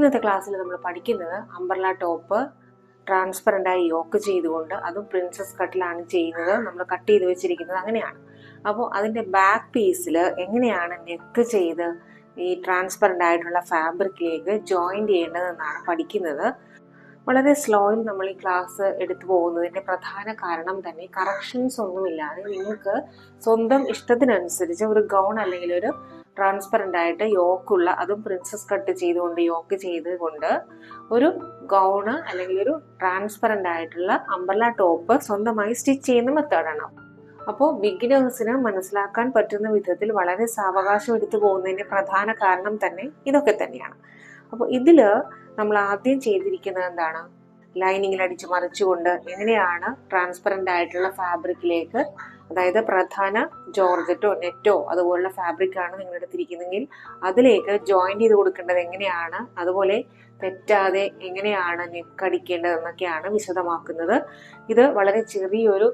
ഇന്നത്തെ ക്ലാസ്സിൽ നമ്മൾ പഠിക്കുന്നത് അംബർല ടോപ്പ് ട്രാൻസ്പെറന്റായി യോക്ക് ചെയ്തുകൊണ്ട് അതും പ്രിൻസസ് കട്ടിലാണ് ചെയ്യുന്നത്. നമ്മൾ കട്ട് ചെയ്ത് വെച്ചിരിക്കുന്നത് അങ്ങനെയാണ്. അപ്പോൾ അതിന്റെ ബാക്ക് പീസിൽ എങ്ങനെയാണ് നെക്ക് ചെയ്ത് ഈ ട്രാൻസ്പെറന്റ് ആയിട്ടുള്ള ഫാബ്രിക്കിലേക്ക് ജോയിന്റ് ചെയ്യേണ്ടതെന്നാണ് പഠിക്കുന്നത്. വളരെ സ്ലോയിൽ നമ്മൾ ഈ ക്ലാസ് എടുത്തു പോകുന്നതിന്റെ പ്രധാന കാരണം തന്നെ കറക്ഷൻസ് ഒന്നുമില്ലാതെ നിങ്ങൾക്ക് സ്വന്തം ഇഷ്ടത്തിനനുസരിച്ച് ഒരു ഗൗൺ അല്ലെങ്കിൽ ഒരു ട്രാൻസ്പെറന്റ് ആയിട്ട് യോക്കുള്ള അതും പ്രിൻസസ് കട്ട് ചെയ്തുകൊണ്ട് യോക്ക് ചെയ്തുകൊണ്ട് ഒരു ഗൗണ് അല്ലെങ്കിൽ ഒരു ട്രാൻസ്പെറന്റ് ആയിട്ടുള്ള അമ്പർല ടോപ്പ് സ്വന്തമായി സ്റ്റിച്ച് ചെയ്യുന്ന മെത്തേഡാണ് അപ്പോൾ ബിഗിനേഴ്സിന് മനസ്സിലാക്കാൻ പറ്റുന്ന വിധത്തിൽ വളരെ സാവകാശം എടുത്തു പോകുന്നതിന്റെ പ്രധാന കാരണം തന്നെ ഇതൊക്കെ തന്നെയാണ്. അപ്പോൾ ഇതിൽ നമ്മൾ ആദ്യം ചെയ്തിരിക്കുന്നത് എന്താണ്? ലൈനിങ്ങിൽ അടിച്ച് മറിച്ചുകൊണ്ട് എങ്ങനെയാണ് ട്രാൻസ്പെറന്റ് ആയിട്ടുള്ള ഫാബ്രിക്കിലേക്ക് അതായത് പ്രധാന ജോർജറ്റോ നെറ്റോ അതുപോലുള്ള ഫാബ്രിക്കാണ് നിങ്ങൾ എടുത്തിരിക്കുന്നതെങ്കിൽ അതിലേക്ക് ജോയിന്റ് ചെയ്ത് കൊടുക്കേണ്ടത് എങ്ങനെയാണ്? അതുപോലെ തെറ്റാതെ എങ്ങനെയാണ് നെക്ക് അടിക്കേണ്ടതെന്നൊക്കെയാണ് വിശദമാക്കുന്നത്. ഇത് വളരെ ചെറിയൊരു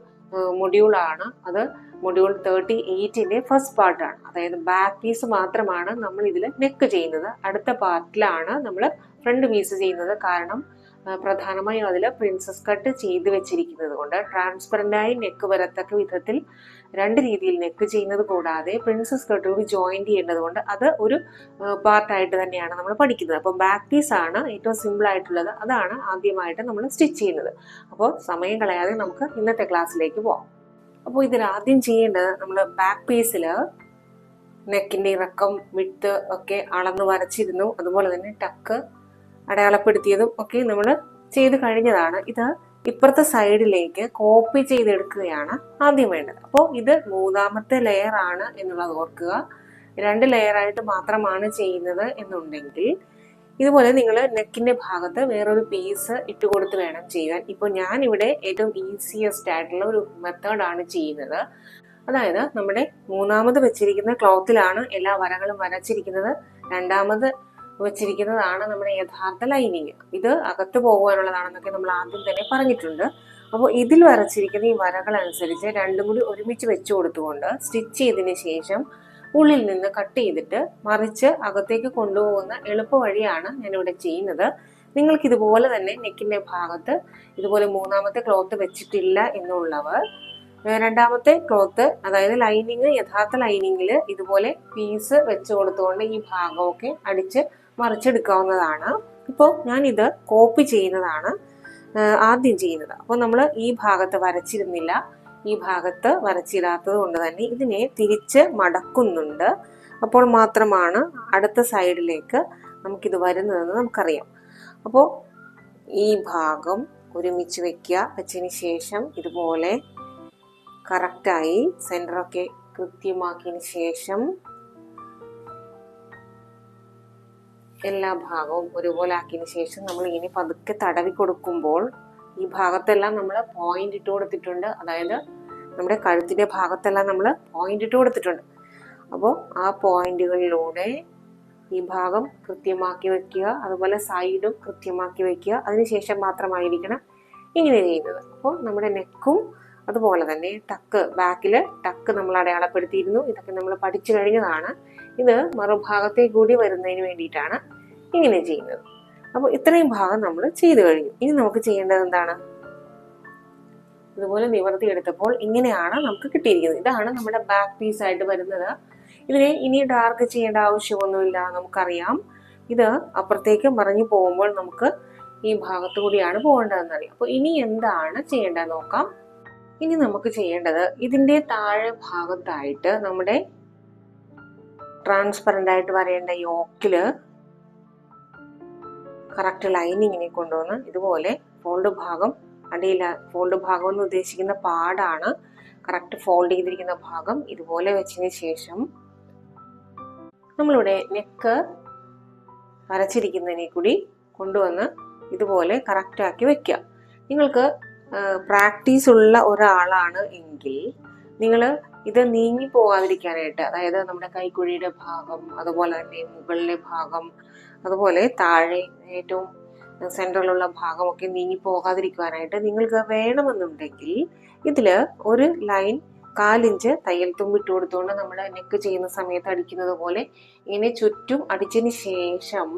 മൊഡ്യൂളാണ് അത് മൊഡ്യൂൾ തേർട്ടി എയ്റ്റിന്റെ ഫസ്റ്റ് പാർട്ടാണ് അതായത് ബാക്ക് പീസ് മാത്രമാണ് നമ്മൾ ഇതിൽ നെക്ക് ചെയ്യുന്നത്. അടുത്ത പാർട്ടിലാണ് നമ്മൾ ഫ്രണ്ട് പീസ് ചെയ്യുന്നത്. കാരണം പ്രധാനമായും അതിൽ പ്രിൻസസ് കട്ട് ചെയ്ത് വെച്ചിരിക്കുന്നത് കൊണ്ട് ട്രാൻസ്പെറന്റായി നെക്ക് വരത്തക്ക വിധത്തിൽ രണ്ട് രീതിയിൽ നെക്ക് ചെയ്യുന്നത് കൂടാതെ പ്രിൻസസ് കട്ട് കൂടി ജോയിന്റ് ചെയ്യേണ്ടത് കൊണ്ട് അത് ഒരു പാർട്ടായിട്ട് തന്നെയാണ് നമ്മൾ പഠിക്കുന്നത്. അപ്പോൾ ബാക്ക് പീസ് ആണ് ഏറ്റവും സിമ്പിൾ ആയിട്ടുള്ളത്. അതാണ് ആദ്യമായിട്ട് നമ്മൾ സ്റ്റിച്ച് ചെയ്യുന്നത്. അപ്പോൾ സമയം കളയാതെ നമുക്ക് ഇന്നത്തെ ക്ലാസ്സിലേക്ക് പോകാം അപ്പോൾ ഇതിൽ ആദ്യം ചെയ്യേണ്ടത് നമ്മൾ ബാക്ക് പീസിൽ നെക്കിന്റെ ഇറക്കം വിട്ട് ഒക്കെ അളന്ന് വരച്ചിരുന്നു. അതുപോലെ തന്നെ ടക്ക് അടയാളപ്പെടുത്തിയതും ഒക്കെ നമ്മൾ ചെയ്ത് കഴിഞ്ഞതാണ്. ഇത് ഇപ്പുറത്തെ സൈഡിലേക്ക് കോപ്പി ചെയ്തെടുക്കുകയാണ് ആദ്യം വേണ്ടത്. അപ്പോൾ ഇത് മൂന്നാമത്തെ ലെയർ ആണ് എന്നുള്ളത് ഓർക്കുക. രണ്ട് ലെയർ ആയിട്ട് മാത്രമാണ് ചെയ്യുന്നത് എന്നുണ്ടെങ്കിൽ ഇതുപോലെ നിങ്ങൾ നെക്കിന്റെ ഭാഗത്ത് വേറൊരു പീസ് ഇട്ട് കൊടുത്ത് വേണം ചെയ്യാൻ. ഇപ്പോൾ ഞാൻ ഇവിടെ ഏറ്റവും ഈസിയസ്റ്റ് ആയിട്ടുള്ള ഒരു മെത്തേഡാണ് ചെയ്യുന്നത്. അതായത് നമ്മുടെ മൂന്നാമത് വെച്ചിരിക്കുന്ന ക്ലോത്തിലാണ് എല്ലാ വരകളും വരച്ചിരിക്കുന്നത്. രണ്ടാമത് വെച്ചിരിക്കുന്നതാണ് നമ്മുടെ യഥാർത്ഥ ലൈനിങ്. ഇത് അകത്ത് പോകുവാനുള്ളതാണെന്നൊക്കെ നമ്മൾ ആദ്യം തന്നെ പറഞ്ഞിട്ടുണ്ട്. അപ്പോൾ ഇതിൽ വരച്ചിരിക്കുന്ന ഈ വരകൾ അനുസരിച്ച് രണ്ടും കൂടി ഒരുമിച്ച് വെച്ചു കൊടുത്തുകൊണ്ട് സ്റ്റിച്ച് ചെയ്തതിന് ശേഷം ഉള്ളിൽ നിന്ന് കട്ട് ചെയ്തിട്ട് മറിച്ച് അകത്തേക്ക് കൊണ്ടുപോകുന്ന എളുപ്പ വഴിയാണ് ഞാനിവിടെ ചെയ്യുന്നത്. നിങ്ങൾക്ക് ഇതുപോലെ തന്നെ നെക്കിന്റെ ഭാഗത്ത് ഇതുപോലെ മൂന്നാമത്തെ ക്ലോത്ത് വെച്ചിട്ടില്ല എന്നുള്ളവർ രണ്ടാമത്തെ ക്ലോത്ത് അതായത് ലൈനിങ് യഥാർത്ഥ ലൈനിങ്ങിൽ ഇതുപോലെ പീസ് വെച്ച് കൊടുത്തുകൊണ്ട് ഈ ഭാഗമൊക്കെ അടിച്ച് മറിച്ചെടുക്കാവുന്നതാണ്. ഇപ്പോൾ ഞാനിത് കോപ്പി ചെയ്യുന്നതാണ് ആദ്യം ചെയ്യുന്നത്. അപ്പോൾ നമ്മൾ ഈ ഭാഗത്ത് വരച്ചിരുന്നില്ല. ഈ ഭാഗത്ത് വരച്ചിടാത്തത് കൊണ്ട് തന്നെ ഇതിനെ തിരിച്ച് മടക്കുന്നുണ്ട്. അപ്പോൾ മാത്രമാണ് അടുത്ത സൈഡിലേക്ക് നമുക്കിത് വരുന്നതെന്ന് നമുക്കറിയാം. അപ്പോൾ ഈ ഭാഗം ഒരുമിച്ച് വെക്കുക. വെച്ചതിന് ശേഷം ഇതുപോലെ കറക്റ്റായി സെന്ററൊക്കെ കൃത്യമാക്കിയതിന് ശേഷം എല്ലാ ഭാഗവും ഒരുപോലെ ആക്കിയതിന് ശേഷം നമ്മൾ ഇങ്ങനെ പതുക്കെ തടവി കൊടുക്കുമ്പോൾ ഈ ഭാഗത്തെല്ലാം നമ്മൾ പോയിന്റ് ഇട്ട് കൊടുത്തിട്ടുണ്ട്. അതായത് നമ്മുടെ കഴുത്തിന്റെ ഭാഗത്തെല്ലാം നമ്മൾ പോയിന്റ് ഇട്ട് കൊടുത്തിട്ടുണ്ട്. അപ്പോൾ ആ പോയിന്റുകളിലൂടെ ഈ ഭാഗം കൃത്യമാക്കി വെക്കുക അതുപോലെ സൈഡും കൃത്യമാക്കി വെക്കുക. അതിനുശേഷം മാത്രമായിരിക്കണം ഇങ്ങനെ ചെയ്യുന്നത്. അപ്പോൾ നമ്മുടെ നെക്കും അതുപോലെ തന്നെ ടക്ക് ബാക്കിൽ ടക്ക് നമ്മൾ അടയാളപ്പെടുത്തിയിരുന്നു. ഇതൊക്കെ നമ്മൾ പഠിച്ചു കഴിഞ്ഞതാണ്. ഇത് മറുഭാഗത്തെ കൂടി വരുന്നതിന് വേണ്ടിയിട്ടാണ് ഇങ്ങനെ ചെയ്യുന്നത്. അപ്പോൾ ഇത്രയും ഭാഗം നമ്മൾ ചെയ്തു കഴിഞ്ഞു. ഇനി നമുക്ക് ചെയ്യേണ്ടത് എന്താണ്? ഇതുപോലെ നിവർത്തി എടുത്തപ്പോൾ ഇങ്ങനെയാണ് നമുക്ക് കിട്ടിയിരിക്കുന്നത്. ഇതാണ് നമ്മുടെ ബാക്ക് പീസ് ആയിട്ട് വരുന്നത്. ഇതിനെ ഇനി ഡാർക്ക് ചെയ്യേണ്ട ആവശ്യമൊന്നുമില്ല. നമുക്കറിയാം. ഇത് അപ്പുറത്തേക്ക് മറിഞ്ഞു പോകുമ്പോൾ നമുക്ക് ഈ ഭാഗത്തു കൂടിയാണ് പോകേണ്ടതെന്നറിയാം അപ്പോൾ ഇനി എന്താണ് ചെയ്യേണ്ടത് നോക്കാം. ഇനി നമുക്ക് ചെയ്യേണ്ടത് ഇതിന്റെ താഴെ ഭാഗത്തായിട്ട് നമ്മുടെ ട്രാൻസ്പെറന്റ് ആയിട്ട് വരേണ്ട യോക്കിൽ കറക്റ്റ് ലൈനിങ്ങിനെ കൊണ്ടുവന്ന് ഇതുപോലെ ഫോൾഡ് ഭാഗം അടിയിൽ ഫോൾഡ് ഭാഗം എന്ന് ഉദ്ദേശിക്കുന്ന പാടാണ്. കറക്റ്റ് ഫോൾഡ് ചെയ്തിരിക്കുന്ന ഭാഗം ഇതുപോലെ വെച്ചതിന് ശേഷം നമ്മളിവിടെ നെക്ക് വരച്ചിരിക്കുന്നതിനെ കൂടി കൊണ്ടുവന്ന് ഇതുപോലെ കറക്റ്റാക്കി വയ്ക്കുക നിങ്ങൾക്ക് പ്രാക്ടീസ് ഉള്ള ഒരാളാണ് എങ്കിൽ നിങ്ങൾ ഇത് നീങ്ങി പോകാതിരിക്കാനായിട്ട് അതായത് നമ്മുടെ കൈക്കുഴിയുടെ ഭാഗം അതുപോലെ തന്നെ മുകളിലെ ഭാഗം അതുപോലെ താഴെ ഏറ്റവും സെൻട്രലുള്ള ഭാഗമൊക്കെ നീങ്ങി പോകാതിരിക്കുവാനായിട്ട് നിങ്ങൾക്ക് വേണമെന്നുണ്ടെങ്കിൽ ഇതിൽ ഒരു ലൈൻ കാലിഞ്ച് തയ്യൽ തുമ്പിട്ട് കൊടുത്തുകൊണ്ട് നമ്മൾ നെക്ക് ചെയ്യുന്ന സമയത്ത് അടിക്കുന്നത് പോലെ ഇങ്ങനെ ചുറ്റും അടിച്ചതിന് ശേഷം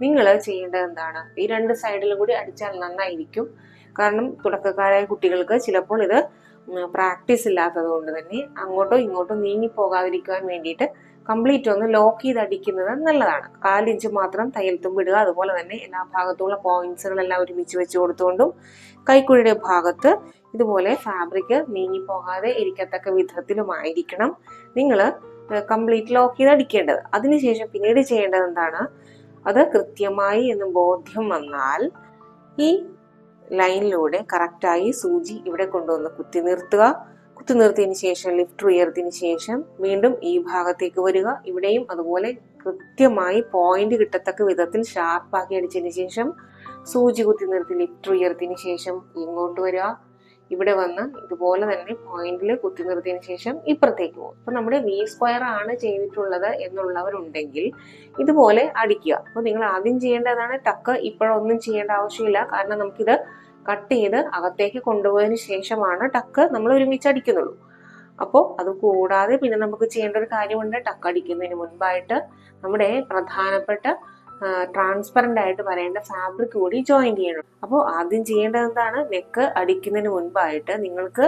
നിങ്ങൾ ചെയ്യേണ്ടത് എന്താണ്? ഈ രണ്ട് സൈഡിലും കൂടി അടിച്ചാൽ നന്നായിരിക്കും. കാരണം തുടക്കക്കാരായ കുട്ടികൾക്ക് ചിലപ്പോൾ ഇത് പ്രാക്ടീസ് ഇല്ലാത്തത് കൊണ്ട് തന്നെ അങ്ങോട്ടോ ഇങ്ങോട്ടോ നീങ്ങി പോകാതിരിക്കാൻ വേണ്ടിയിട്ട് കംപ്ലീറ്റ് ഒന്ന് ലോക്ക് ചെയ്ത് അടിക്കുന്നത് നല്ലതാണ്. കാലിഞ്ച് മാത്രം തയ്യൽ വിടുക അതുപോലെ തന്നെ എല്ലാ ഭാഗത്തുള്ള പോയിന്റ്സുകളെല്ലാം ഒരുമിച്ച് വെച്ച് കൊടുത്തുകൊണ്ടും കൈക്കുഴിയുടെ ഭാഗത്ത് ഇതുപോലെ ഫാബ്രിക് നീങ്ങി പോകാതെ ഇരിക്കത്തക്ക വിധത്തിലുമായിരിക്കണം നിങ്ങൾ കംപ്ലീറ്റ് ലോക്ക് ചെയ്ത് അടിക്കേണ്ടത് അതിനുശേഷം പിന്നീട് ചെയ്യേണ്ടത് എന്താണ്? അത് കൃത്യമായി എന്ന് ബോധ്യം വന്നാൽ ഈ ലൈനിലൂടെ കറക്റ്റായി സൂചി ഇവിടെ കൊണ്ടുവന്ന് കുത്തി നിർത്തുക. കുത്തി നിർത്തിയതിന് ശേഷം ലിഫ്റ്റ് ഉയർത്തിയതിന് ശേഷം വീണ്ടും ഈ ഭാഗത്തേക്ക് വരിക. ഇവിടെയും അതുപോലെ കൃത്യമായി പോയിന്റ് കിട്ടത്തക്ക വിധത്തിൽ ഷാർപ്പാക്കി അടിച്ചതിന് ശേഷം സൂചി കുത്തി നിർത്തി ലിഫ്റ്റ് ഉയർത്തിയതിന് ശേഷം ഇങ്ങോട്ട് വരിക. ഇവിടെ വന്ന് ഇതുപോലെ തന്നെ പോയിന്റിൽ കുത്തി നിർത്തിയതിനു ശേഷം ഇപ്പുറത്തേക്ക് പോകും. അപ്പൊ നമ്മുടെ വി സ്ക്വയർ ആണ് ചെയ്തിട്ടുള്ളത് എന്നുള്ളവരുണ്ടെങ്കിൽ ഇതുപോലെ അടിക്കുക. അപ്പൊ നിങ്ങൾ ആദ്യം ചെയ്യേണ്ടതാണ് ടക്ക് ഇപ്പോഴൊന്നും ചെയ്യേണ്ട ആവശ്യമില്ല. കാരണം നമുക്കിത് കട്ട് ചെയ്ത് അകത്തേക്ക് കൊണ്ടുപോയതിന് ശേഷമാണ് ടക്ക് നമ്മൾ ഒരുമിച്ച് അടിക്കുന്നുള്ളൂ. അപ്പോൾ അത് കൂടാതെ പിന്നെ നമുക്ക് ചെയ്യേണ്ട ഒരു കാര്യമുണ്ട്. ടക്ക് അടിക്കുന്നതിന് മുൻപായിട്ട് നമ്മുടെ പ്രധാനപ്പെട്ട ട്രാൻസ്പെറന്റ് ആയിട്ട് വരേണ്ട ഫാബ്രിക് കൂടി ജോയിൻ ചെയ്യണം. അപ്പോൾ ആദ്യം ചെയ്യേണ്ടത് എന്താണ്? നെക്ക് അടിക്കുന്നതിന് മുൻപായിട്ട് നിങ്ങൾക്ക്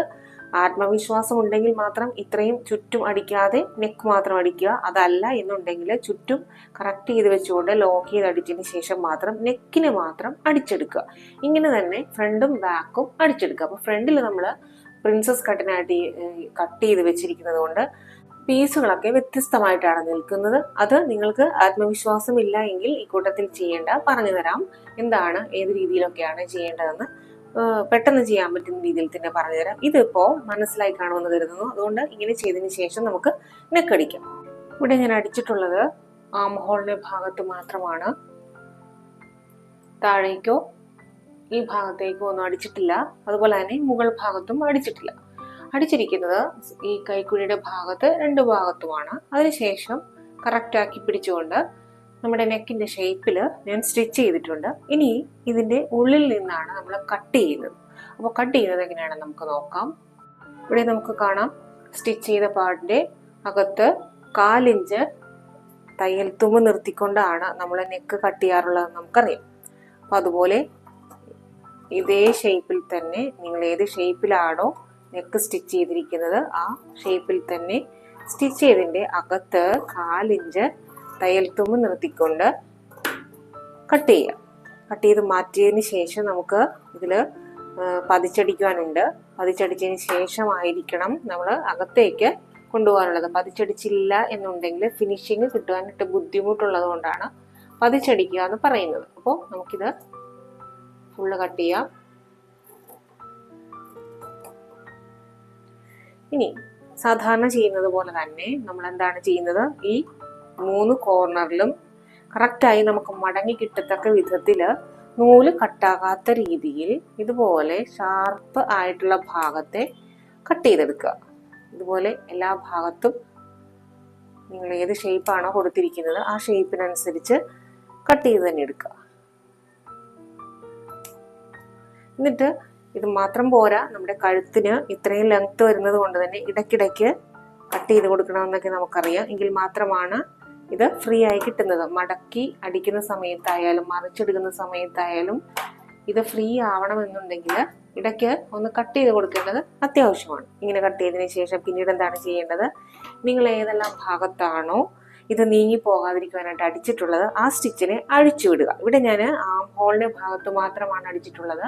ആത്മവിശ്വാസം ഉണ്ടെങ്കിൽ മാത്രം ഇത്രയും ചുറ്റും അടിക്കാതെ നെക്ക് മാത്രം അടിക്കുക. അതല്ല എന്നുണ്ടെങ്കിൽ ചുറ്റും കറക്റ്റ് ചെയ്ത് വെച്ചുകൊണ്ട് ലോക്ക് ചെയ്ത് അടിച്ചതിന് ശേഷം മാത്രം നെക്കിന് മാത്രം അടിച്ചെടുക്കുക. ഇങ്ങനെ തന്നെ ഫ്രണ്ടും ബാക്കും അടിച്ചെടുക്കുക. അപ്പോൾ ഫ്രണ്ടിൽ നമ്മൾ പ്രിൻസസ് കട്ടിനായിട്ട് കട്ട് ചെയ്ത് വെച്ചിരിക്കുന്നത് കൊണ്ട് പീസുകളൊക്കെ വ്യത്യസ്തമായിട്ടാണ് നിൽക്കുന്നത്. അത് നിങ്ങൾക്ക് ആത്മവിശ്വാസം ഇല്ല എങ്കിൽ ഈ കൂട്ടത്തിൽ ചെയ്യേണ്ട പറഞ്ഞു തരാം എന്താണ് ഏത് രീതിയിലൊക്കെയാണ് ചെയ്യേണ്ടതെന്ന്. പെട്ടെന്ന് ചെയ്യാൻ പറ്റുന്ന രീതിയിൽ തന്നെ പറഞ്ഞുതരാം ഇതിപ്പോൾ മനസ്സിലായി കാണുമെന്ന് കരുതുന്നു. അതുകൊണ്ട് ഇങ്ങനെ ചെയ്തതിന് ശേഷം നമുക്ക് നെക്കടിക്കാം ഇവിടെ ഞാൻ അടിച്ചിട്ടുള്ളത് ആം ഹോളിന്റെ ഭാഗത്ത് മാത്രമാണ്. താഴേക്കോ ഈ ഭാഗത്തേക്കോ ഒന്നും അടിച്ചിട്ടില്ല. അതുപോലെ തന്നെ മുകൾ ഭാഗത്തും അടിച്ചിട്ടില്ല. അടിച്ചിരിക്കുന്നത് ഈ കൈക്കുഴിയുടെ ഭാഗത്ത് രണ്ട് ഭാഗത്തുമാണ്. അതിനുശേഷം കറക്റ്റ് ആക്കി പിടിച്ചുകൊണ്ട് നമ്മുടെ നെക്കിന്റെ ഷേപ്പിൽ ഞാൻ സ്റ്റിച്ച് ചെയ്തിട്ടുണ്ട്. ഇനി ഇതിന്റെ ഉള്ളിൽ നിന്നാണ് നമ്മൾ കട്ട് ചെയ്യുന്നത്. അപ്പോൾ കട്ട് ചെയ്യുന്നത് എങ്ങനെയാണെന്ന് നമുക്ക് നോക്കാം. ഇവിടെ നമുക്ക് കാണാം. സ്റ്റിച്ച് ചെയ്ത പാടിന്റെ അകത്ത് കാലിഞ്ച് തയ്യൽ തുമ്പ് നിർത്തിക്കൊണ്ടാണ് നമ്മൾ നെക്ക് കട്ട് ചെയ്യാറുള്ളത് നമുക്കറിയാം. അപ്പോൾ അതുപോലെ ഇതേ ഷേപ്പിൽ തന്നെ നിങ്ങൾ ഏത് ഷേപ്പിലാണോ നെക്ക് സ്റ്റിച്ച് ചെയ്തിരിക്കുന്നത് ആ ഷേപ്പിൽ തന്നെ സ്റ്റിച്ച് ചെയ്തിന്റെ അകത്ത് കാലിഞ്ച് തയ്യൽ തുമ്പ് നിർത്തിക്കൊണ്ട് കട്ട് ചെയ്യാം കട്ട് ചെയ്ത് മാറ്റിയതിന് ശേഷം നമുക്ക് ഇതിൽ പതിച്ചടിക്കുവാനുണ്ട്. പതിച്ചടിച്ചതിന് ശേഷമായിരിക്കണം നമ്മൾ അകത്തേക്ക് കൊണ്ടുപോകാനുള്ളത്. പതിച്ചടിച്ചില്ല എന്നുണ്ടെങ്കിൽ ഫിനിഷിങ് കിട്ടുവാനായിട്ട് ബുദ്ധിമുട്ടുള്ളത് കൊണ്ടാണ് പതിച്ചടിക്കുക എന്ന് പറയുന്നത്. അപ്പോൾ നമുക്കിത് ഫുള്ള് കട്ട് ചെയ്യാം. ഇനി സാധാരണ ചെയ്യുന്നത് പോലെ തന്നെ നമ്മൾ എന്താണ് ചെയ്യുന്നത്? ഈ മൂന്ന് കോർണറിലും കറക്റ്റായി നമുക്ക് മടങ്ങി കിട്ടത്തക്ക വിധത്തിൽ നൂൽ കട്ടാകാത്ത രീതിയിൽ ഇതുപോലെ ഷാർപ്പ് ആയിട്ടുള്ള ഭാഗത്തെ കട്ട് ചെയ്തെടുക്കുക. ഇതുപോലെ എല്ലാ ഭാഗത്തും നിങ്ങൾ ഏത് ഷേപ്പാണോ കൊടുത്തിരിക്കുന്നത് ആ ഷേപ്പിനനുസരിച്ച് കട്ട് ചെയ്ത് തന്നെ എടുക്കുക. എന്നിട്ട് ഇത് മാത്രം പോരാ. നമ്മുടെ കഴുത്തിന് ഇത്രയും ലെങ്ത് വരുന്നത് കൊണ്ട് തന്നെ ഇടയ്ക്കിടയ്ക്ക് കട്ട് ചെയ്ത് കൊടുക്കണമെന്നൊക്കെ നമുക്കറിയാം. എങ്കിൽ മാത്രമാണ് ഇത് ഫ്രീ ആയി കിട്ടുന്നത്. മടക്കി അടിക്കുന്ന സമയത്തായാലും മറിച്ചെടുക്കുന്ന സമയത്തായാലും ഇത് ഫ്രീ ആവണമെന്നുണ്ടെങ്കിൽ ഇടയ്ക്ക് ഒന്ന് കട്ട് ചെയ്ത് കൊടുക്കേണ്ടത് അത്യാവശ്യമാണ്. ഇങ്ങനെ കട്ട് ചെയ്തതിന് ശേഷം പിന്നീട് എന്താണ് ചെയ്യേണ്ടത്? നിങ്ങൾ ഏതെല്ലാം ഭാഗത്താണോ ഇത് നീങ്ങി പോകാതിരിക്കുവാനായിട്ട് അടിച്ചിട്ടുള്ളത് ആ സ്റ്റിച്ചിനെ അഴിച്ചു വിടുക. ഇവിടെ ഞാൻ ആം ഹോളിന്റെ ഭാഗത്ത് മാത്രമാണ് അടിച്ചിട്ടുള്ളത്.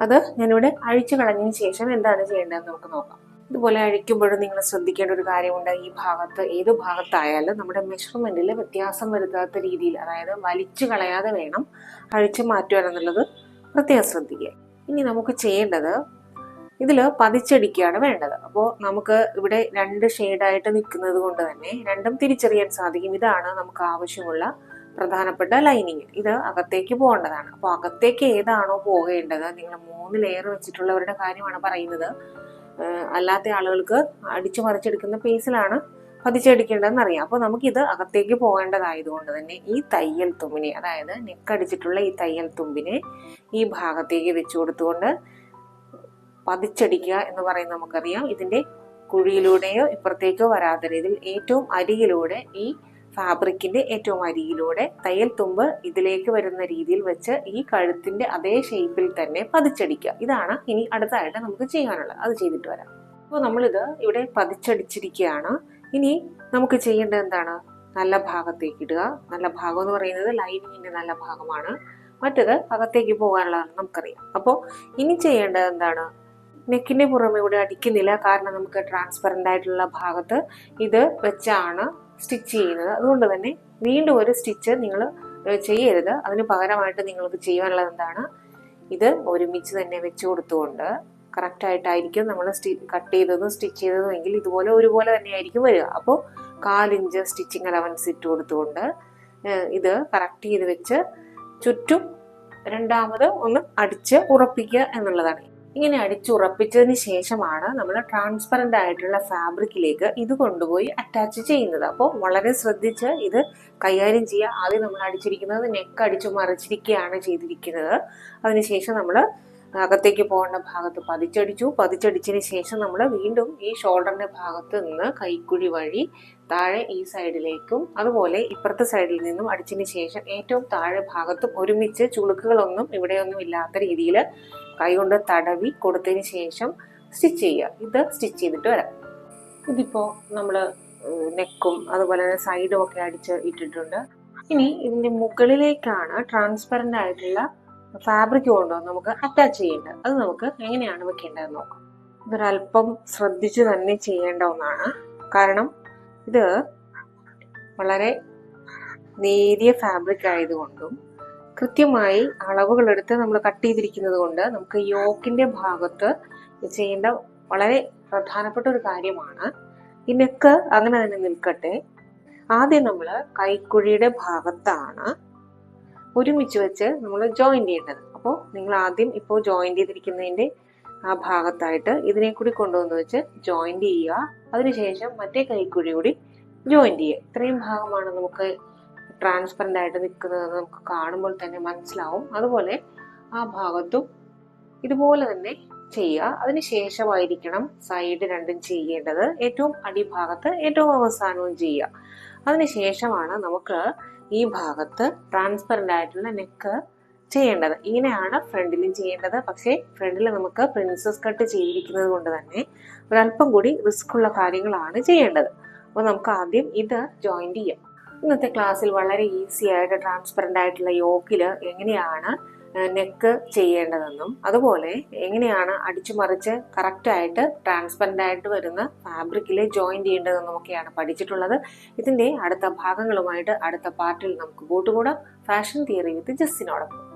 അത് ഞാനിവിടെ അഴിച്ചു കളഞ്ഞതിന് ശേഷം എന്താണ് ചെയ്യേണ്ടതെന്ന് നമുക്ക് നോക്കാം. ഇതുപോലെ അഴിക്കുമ്പോഴും നിങ്ങൾ ശ്രദ്ധിക്കേണ്ട ഒരു കാര്യമുണ്ട്. ഈ ഭാഗത്ത് ഏത് ഭാഗത്തായാലും നമ്മുടെ മെഷർമെന്റിൽ വ്യത്യാസം വരുത്താത്ത രീതിയിൽ അതായത് വലിച്ചു കളയാതെ വേണം അഴിച്ചു മാറ്റുക എന്നുള്ളത് പ്രത്യേകം ശ്രദ്ധിക്കുക. ഇനി നമുക്ക് ചെയ്യേണ്ടത് ഇതിൽ പതിച്ചടിക്കുകയാണ് വേണ്ടത്. അപ്പോൾ നമുക്ക് ഇവിടെ രണ്ട് ഷെയ്ഡായിട്ട് നിൽക്കുന്നത് കൊണ്ട് തന്നെ രണ്ടും തിരിച്ചറിയാൻ സാധിക്കും. ഇതാണ് നമുക്ക് ആവശ്യമുള്ള പ്രധാനപ്പെട്ട ലൈനിങ്. ഇത് അകത്തേക്ക് പോകേണ്ടതാണ്. അപ്പോൾ അകത്തേക്ക് ഏതാണോ പോകേണ്ടത് നിങ്ങൾ മൂന്ന് ലെയർ വെച്ചിട്ടുള്ളവരുടെ കാര്യമാണ് പറയുന്നത്. അല്ലാത്ത ആളുകൾക്ക് അടിച്ചു മറിച്ചെടുക്കുന്ന പേസിലാണ് പതിച്ചടിക്കേണ്ടതെന്ന് അറിയാം അപ്പോൾ നമുക്കിത് അകത്തേക്ക് പോകേണ്ടതായതുകൊണ്ട് തന്നെ ഈ തയ്യൽ തുമ്പിനെ അതായത് നെക്കടിച്ചിട്ടുള്ള ഈ തയ്യൽ തുമ്പിനെ ഈ ഭാഗത്തേക്ക് വെച്ചു കൊടുത്തുകൊണ്ട് പതിച്ചടിക്കുക എന്ന് പറയുന്നത് നമുക്കറിയാം. ഇതിന്റെ കുഴിയിലൂടെയോ ഇപ്പുറത്തേക്കോ വരാത്ത രീതിയിൽ ഏറ്റവും അരികിലൂടെ ഈ ഫാബ്രിക്കിന്റെ ഏറ്റവും അരിയിലൂടെ തയ്യൽ തുമ്പ് ഇതിലേക്ക് വരുന്ന രീതിയിൽ വെച്ച് ഈ കഴുത്തിന്റെ അതേ ഷേപ്പിൽ തന്നെ പതിച്ചടിക്കുക. ഇതാണ് ഇനി അടുത്തായിട്ട് നമുക്ക് ചെയ്യാനുള്ളത്. അത് ചെയ്തിട്ട് വരാം. അപ്പോൾ നമ്മളിത് ഇവിടെ പതിച്ചടിച്ചിരിക്കുകയാണ്. ഇനി നമുക്ക് ചെയ്യേണ്ടത് എന്താണ്? നല്ല ഭാഗത്തേക്ക് ഇടുക. നല്ല ഭാഗം എന്ന് പറയുന്നത് ലൈനിങ്ങിന്റെ നല്ല ഭാഗമാണ്. മറ്റത് അകത്തേക്ക് പോകാനുള്ളതാണ് നമുക്കറിയാം. അപ്പോൾ ഇനി ചെയ്യേണ്ടത് എന്താണ്? നെക്കിന്റെ പുറമെ ഇവിടെ അടിക്കുന്നില്ല. കാരണം നമുക്ക് ട്രാൻസ്പെറന്റ് ആയിട്ടുള്ള ഭാഗത്ത് ഇത് വെച്ചാണ് സ്റ്റിച്ച് ചെയ്യുന്നത്. അതുകൊണ്ട് തന്നെ വീണ്ടും ഒരു സ്റ്റിച്ച് നിങ്ങൾ ചെയ്യരുത്. അതിന് പകരമായിട്ട് നിങ്ങൾക്ക് ചെയ്യാനുള്ളത് എന്താണ്? ഇത് ഒരുമിച്ച് തന്നെ വെച്ച് കൊടുത്തുകൊണ്ട് കറക്റ്റായിട്ടായിരിക്കും നമ്മൾ സ്റ്റി കട്ട് ചെയ്തതും സ്റ്റിച്ച് ചെയ്തതും എങ്കിൽ ഇതുപോലെ ഒരുപോലെ തന്നെയായിരിക്കും വരിക. അപ്പോൾ കാലിഞ്ച് സ്റ്റിച്ചിങ് അലവൻസ് ഇട്ട് കൊടുത്തുകൊണ്ട് ഇത് കറക്റ്റ് ചെയ്ത് വെച്ച് ചുറ്റും രണ്ടാമത് ഒന്ന് അടിച്ച് ഉറപ്പിക്കുക എന്നുള്ളതാണ്. ഇങ്ങനെ അടിച്ചുറപ്പിച്ചതിന് ശേഷമാണ് നമ്മൾ ട്രാൻസ്പെറന്റ് ആയിട്ടുള്ള ഫാബ്രിക്കിലേക്ക് ഇത് കൊണ്ടുപോയി അറ്റാച്ച് ചെയ്യുന്നത്. അപ്പോൾ വളരെ ശ്രദ്ധിച്ച് ഇത് കൈകാര്യം ചെയ്യുക. ആദ്യം നമ്മൾ അടിച്ചിരിക്കുന്നത് നെക്ക് അടിച്ചു മറിച്ചിരിക്കുകയാണ് ചെയ്തിരിക്കുന്നത്. അതിനുശേഷം നമ്മൾ അകത്തേക്ക് പോകേണ്ട ഭാഗത്ത് പതിച്ചടിച്ചു. പതിച്ചടിച്ചതിന് ശേഷം നമ്മൾ വീണ്ടും ഈ ഷോൾഡറിന്റെ ഭാഗത്ത് നിന്ന് കൈക്കുഴി വഴി താഴെ ഈ സൈഡിലേക്കും അതുപോലെ ഇപ്പുറത്തെ സൈഡിൽ നിന്നും അടിച്ചതിന് ശേഷം ഏറ്റവും താഴെ ഭാഗത്തും ഒരുമിച്ച് ചുളുക്കുകളൊന്നും ഇവിടെയൊന്നും ഇല്ലാത്ത രീതിയിൽ കൈകൊണ്ട് തടവി കൊടുത്തതിന് ശേഷം സ്റ്റിച്ച് ചെയ്യുക. ഇത് സ്റ്റിച്ച് ചെയ്തിട്ട് വരാം. ഇതിപ്പോൾ നമ്മൾ നെക്കും അതുപോലെ തന്നെ സൈഡും ഒക്കെ അടിച്ച് ഇട്ടിട്ടുണ്ട്. ഇനി ഇതിന്റെ മുകളിലേക്കാണ് ട്രാൻസ്പെറന്റ് ആയിട്ടുള്ള ഫാബ്രിക് കൊണ്ടുവന്ന് നമുക്ക് അറ്റാച്ച് ചെയ്യേണ്ടത്. അത് നമുക്ക് എങ്ങനെയാണ് വെക്കേണ്ടതെന്ന് നോക്കാം. ഇതൊരല്പം ശ്രദ്ധിച്ച് തന്നെ ചെയ്യേണ്ട ഒന്നാണ്. കാരണം ഇത് വളരെ നേരിയ ഫാബ്രിക് ആയതുകൊണ്ടും കൃത്യമായി അളവുകൾ എടുത്ത് നമ്മൾ കട്ട് ചെയ്തിരിക്കുന്നത് കൊണ്ട് നമുക്ക് യോക്കിന്റെ ഭാഗത്ത് ചെയ്യേണ്ട വളരെ പ്രധാനപ്പെട്ട ഒരു കാര്യമാണ്. ഈ നെക്ക് അങ്ങനെ തന്നെ നിൽക്കട്ടെ. ആദ്യം നമ്മൾ കൈക്കുഴിയുടെ ഭാഗത്താണ് ഒരുമിച്ച് വെച്ച് നമ്മൾ ജോയിന്റ് ചെയ്യേണ്ടത്. അപ്പോൾ നിങ്ങൾ ആദ്യം ഇപ്പോൾ ജോയിന്റ് ചെയ്തിരിക്കുന്നതിന്റെ ആ ഭാഗത്തായിട്ട് ഇതിനെ കൂടി കൊണ്ടുവന്ന് വെച്ച് ജോയിന്റ് ചെയ്യുക. അതിനുശേഷം മറ്റേ കൈക്കുഴി കൂടി ജോയിന്റ് ചെയ്യുക. ഇത്രയും ഭാഗമാണ് നമുക്ക് ട്രാൻസ്പെറന്റ് ആയിട്ട് നിൽക്കുന്നത് നമുക്ക് കാണുമ്പോൾ തന്നെ മനസ്സിലാവും. അതുപോലെ ആ ഭാഗത്തും ഇതുപോലെ തന്നെ ചെയ്യുക. അതിനുശേഷമായിരിക്കണം സൈഡ് രണ്ടും ചെയ്യേണ്ടത്. ഏറ്റവും അടിഭാഗത്ത് ഏറ്റവും അവസാനവും ചെയ്യുക. അതിനുശേഷമാണ് നമുക്ക് ഈ ഭാഗത്ത് ട്രാൻസ്പെറന്റ് ആയിട്ടുള്ള നെക്ക് ചെയ്യേണ്ടത്. ഇങ്ങനെയാണ് ഫ്രണ്ടിലും ചെയ്യേണ്ടത്. പക്ഷേ ഫ്രണ്ടിൽ നമുക്ക് പ്രിൻസസ് കട്ട് ചെയ്തിരിക്കുന്നത് കൊണ്ട് തന്നെ ഒരല്പം കൂടി റിസ്ക് ഉള്ള കാര്യങ്ങളാണ് ചെയ്യേണ്ടത്. അപ്പോൾ നമുക്ക് ആദ്യം ഇത് ജോയിന്റ് ചെയ്യാം. ഇന്നത്തെ ക്ലാസ്സിൽ വളരെ ഈസി ആയിട്ട് ട്രാൻസ്പെറന്റ് ആയിട്ടുള്ള യോക്കിൽ എങ്ങനെയാണ് നെക്ക് ചെയ്യേണ്ടതെന്നും അതുപോലെ എങ്ങനെയാണ് അടിച്ചു മറിച്ച് കറക്റ്റായിട്ട് ട്രാൻസ്പെറന്റ് ആയിട്ട് വരുന്ന ഫാബ്രിക്കിൽ ജോയിൻ ചെയ്യേണ്ടതെന്നും ഒക്കെയാണ് പഠിച്ചിട്ടുള്ളത്. ഇതിന്റെ അടുത്ത ഭാഗങ്ങളുമായിട്ട് അടുത്ത പാർട്ടിൽ നമുക്ക് കൂട്ടുകൂടാം. ഫാഷൻ തിയറി വിത്ത് ജസ്സിനോടൊപ്പം